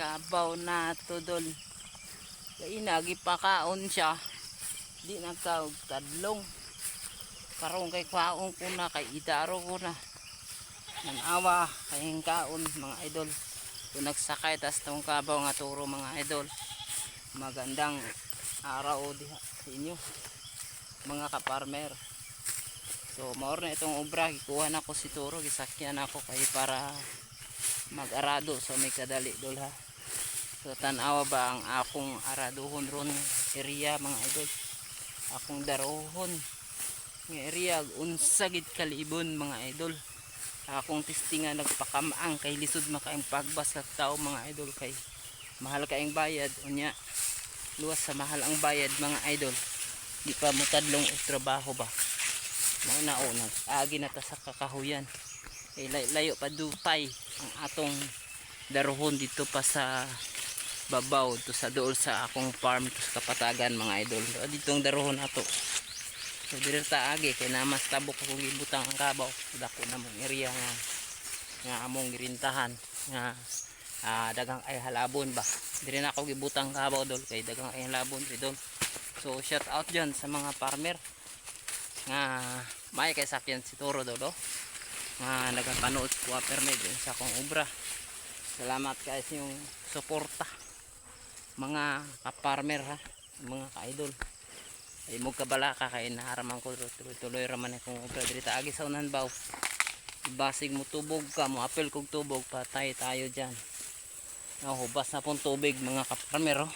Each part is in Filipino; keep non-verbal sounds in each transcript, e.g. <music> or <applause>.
kabaw na to dol. Kay nagipakaon siya. Di nagkaog tadlong. Karon kay kwaon ko na kay idaro ko na. Nanawa kay kaon mga idol. Kung nagsakay tas tong kabaw nga turo mga idol. Magandang araw diha sa inyo mga kaparmer so maor na itong obra. Gikuha na ko si turo. Gisakyan ako kay para mag-arado. So may kadali dol ha so tanawa ba ang akong araduhon ron area mga idol? Akong darohon nga area unsagid kalibon mga idol? Akong testingan nagpakamaang kay lisod makaing pagbas sa tao mga idol kay mahal kaing bayad. Unya luwas sa mahal ang bayad mga idol. Di pa mo tadlong trabaho ba? Mao na o agi na ta sa kakahuyan. Kay lay- layo pa dupay ang atong daruhon dito pa sa babaw to sa dool sa akong farm to sa kapatagan mga idol. Dito ang daruhon ato so dire ta agi kay na tabok akong gibutang ang kabaw. Dako na mong area nga nga among girintahan nga ah, dagang ay halabon ba. Dire na ako gibutang kabaw dol kay dagang ay halabon diri so shout out dyan sa mga farmer. Nga may kay sakyan si Toro dol oh. Nga nagapanood ko permed yun sa akong obra. Salamat guys yung suporta mga kaparmer ha? Mga ka-idol. Ay mo kabala ka kay naharaman ko. Tuloy-tuloy raman akong obra diri ta agi sa unan baw. Basig mo tubog ka mo apel kog tubog patay tayo dyan. Nahubas na pong tubig mga kaparmer oh.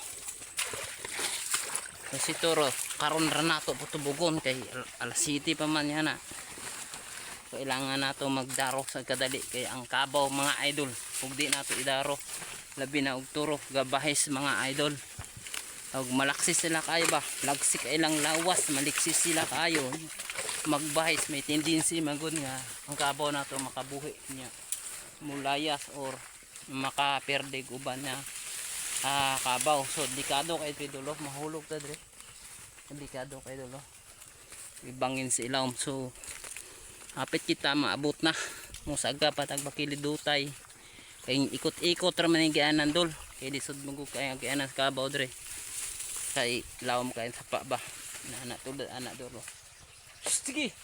So si Toro karon ra nato po tubugon kay al- alas city pa man yan na. Kailangan nato magdaro sa kadali kay ang kabaw mga idol. Ug di nato idaro labi na og turo gabahis mga idol. Ug malaksis sila kayo ba? Lagsik ilang lawas maliksis sila kayo. Magbahis may tendency magud nga. Ang kabaw nato makabuhi niya. Mulayas or makaperde uban niya? Ah, kabaw. So delikado kay pidulo mahulog ta dire delikado kay dulo ibangin sa ilawom so hapit kita maabot na. Musaga patag bakili dutay kay ikot-ikot ra man gianan dol. Kay lisod mo ko kay gianan sa kabaw dire kay lawom kay sa pa ba na anak tulad anak dolo sige.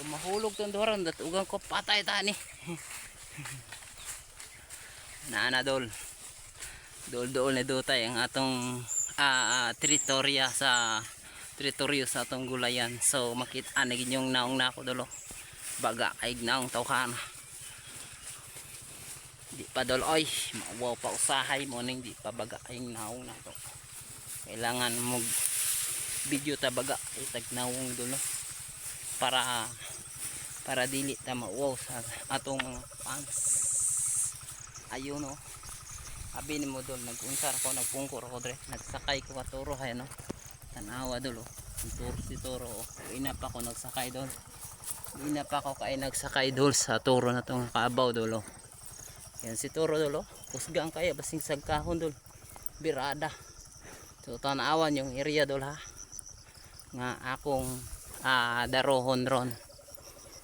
Mahulog tong doran dat ugang ko patay tani <laughs> na ana dol. Dol dol na dutay ang atong ah, ah, teritorya sa teritoryo sa atong gulayan. So makita na yung naong na ako dolo baga kay naong tawhana di pa dol oy mauwaw pa usahay mo ning di pa baga kay naong na to. Kailangan mo video ta baga kay tag naong dolo para para dili ta mauwaw sa atong mga fans. Ayun no abi ni mo dol nagunsar ako nagpungkor ako dre. Nagsakay ko katuro hay no. Tanawa dol oh. Turo si turo oh. Ina pa ako nagsakay dol. Ina pa ako kay nagsakay dol sa turo na tong kabaw dol oh yan si turo dol oh. Kusgang kaya basing sagkahon dol. Birada. So tanawan yung area dol ha. Nga akong ah, darohon ron.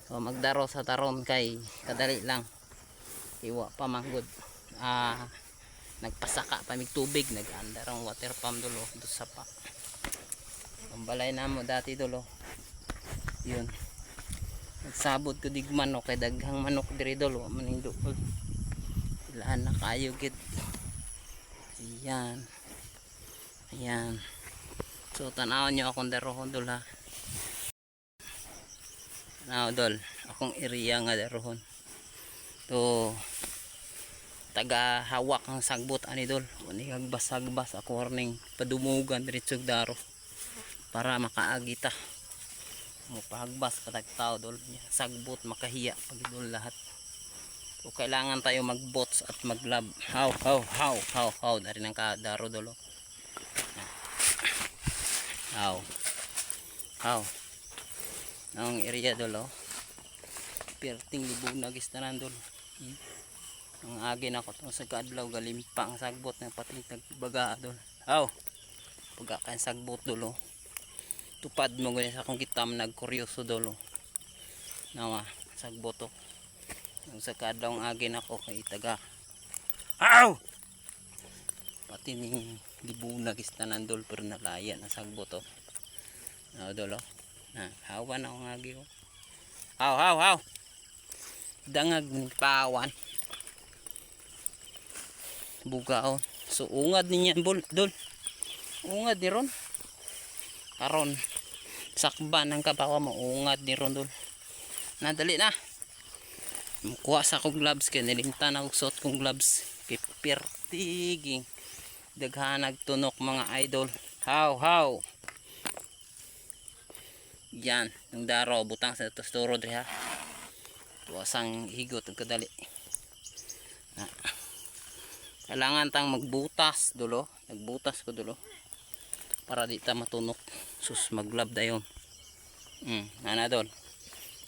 So magdaro sa taron kay kadali lang. Iwa pa manggod ah nagpasaka pa mig tubig nag-andar ang water pump dulo do sa pa. Ang balay namo dati dulo yun. Nagsabot ko dig manok kay daghang manok diri dulo maning duol ilaan na kayo ayan. Ayan. So tanawan nyo akong darohon dul ha? Dol. Akong area nga darohon to taga hawak ang sagbot ani dol. Uni hagbas-hagbas. Ako warning padumugan diretsog daro. Para makaagita. Mo pahagbas patag tao dol. Sagbot makahiya. Pag dol lahat so kailangan tayo magbots at maglab. How how how how how dari nang kadaro dolo. How how ang area dolo. Perting lubog na gistanan dol hmm ang agi na ko tong sa kadlaw galimpa ang sagbot na pati tagbaga dol aw pagka kan sagbot dolo. Tupad mo ganyan sa akong kitam nagkuryoso dolo. Nawa sagbot ang sa kadlaw ang agi na ko kay taga aw! Tining libunag istanan dol pero nalaya na sagbo to oh dol oh. Na hawa na ang agi oh haw haw haw! Dangag ni pawan. Buga oh. So ungad niya bol dol. Ungad ni ron. Karon sakban ng kabawa mo. Ungad ni ron dol. Nadali na kuha sa akong gloves kay nilimtan ako suot kong gloves. Kay pertiging. Daghanag tunok mga idol. How how yan yung daro butang sa tostoro dre ha? Tuwasang higot ang kadali. Na kailangan tang magbutas dulo. Nagbutas ko dulo. Para di ta matunok. Sus maglab dayon. Mm, ana dol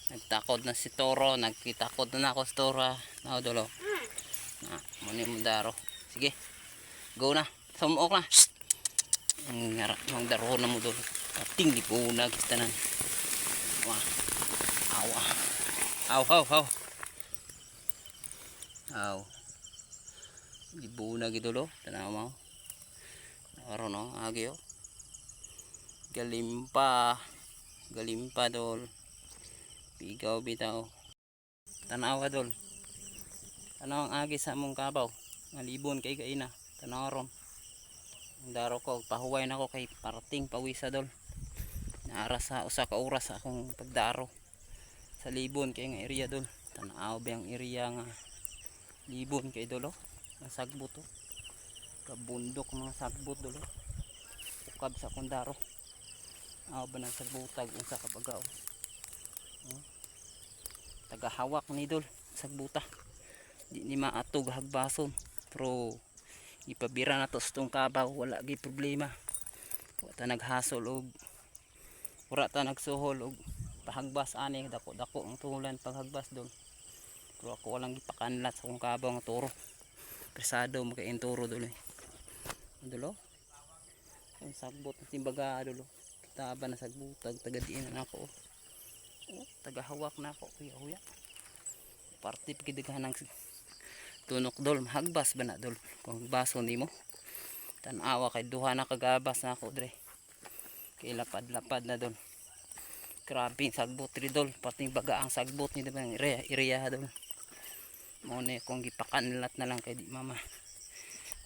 nagtakod na si Toro. Nagkitakod na ako si Toro na dulo na muni mo daro sige. Go na. Sumuok na. Ang ngara ang daro na mo dulo ating lipunag tanan wah awa. Aw haw haw aw. Libunag idulo tanaw mo. Aron no? Agi oh galimpa galimpa dol Bigaw bitaw. Tanaw ka dol. Tanaw ang agi sa mong kabaw. Malibon kay kaina. Tanaw ron. Ang daro ko pahuway na kay parating pawisa dol. Naara sa usa ka oras sa akong pagdaro. Sa libon kay nga area dol. Tanaw ba ang area nga libon kay dolo. Nasagbot to. Kabundok mga sagbot dolo. Ukab sa akong daro. Aw ba nang sagbutag unsa ka pagaw tagahawak ni dol sagbuta di ni maatog hagbason. Pero ipabira na to sa kabaw. Wala gi problema. Wa ta naghasol og wala ta nagsuhol og pahagbas ani. Dako dako ang tulan paghagbas dol pero ako walang gipakanlat sa kong kabaw nga turo. Presado makain turo dol eh. Dolo ang sagbot timbaga dolo kita ba na sagbutag tagadiin na ako. oh. Tagahawak na ako kuya kuya. Parte pagkidaghan ng tunok dol. Mahagbas ba na dol? Kung baso nimo tanawa kay duha na kagabas na ako dre. Kay lapad lapad na dol. Grabe sagbot ri dol. Pati baga ang sagbot ni diba area area dol. Mo ne kung gipakanlat na lang kay di mama.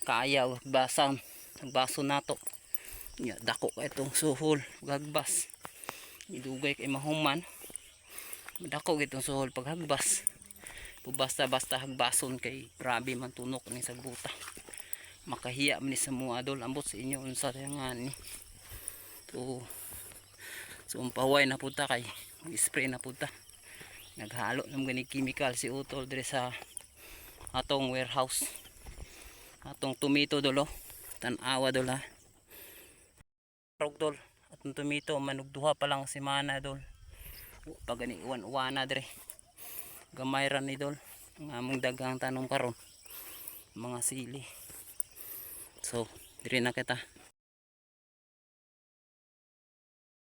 Kaya ang baso nato ya dako kay itong suhol. Gagbas. Idugay kay mahuman dako gitong suhol paghagbas. Basta basta hagbason kay grabe man tunok ni sa buta. Makahiya man ni sa mga adol ambot sa inyo unsa nga ni. So so umpaway na puta kay spray na puta naghalo ng gani chemical si utol dire sa atong warehouse. Atong tomato dolo tanawa dol ha dol atong tomato manugduha pa lang si mana dol pag gani uwan dire. Gamay ra ni dol. Among dagang tanom karon. Mga sili. So dire na kita